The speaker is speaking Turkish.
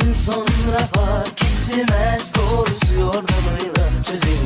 Senden sonra fark etmez. Doğrusu yordamıyla çözülür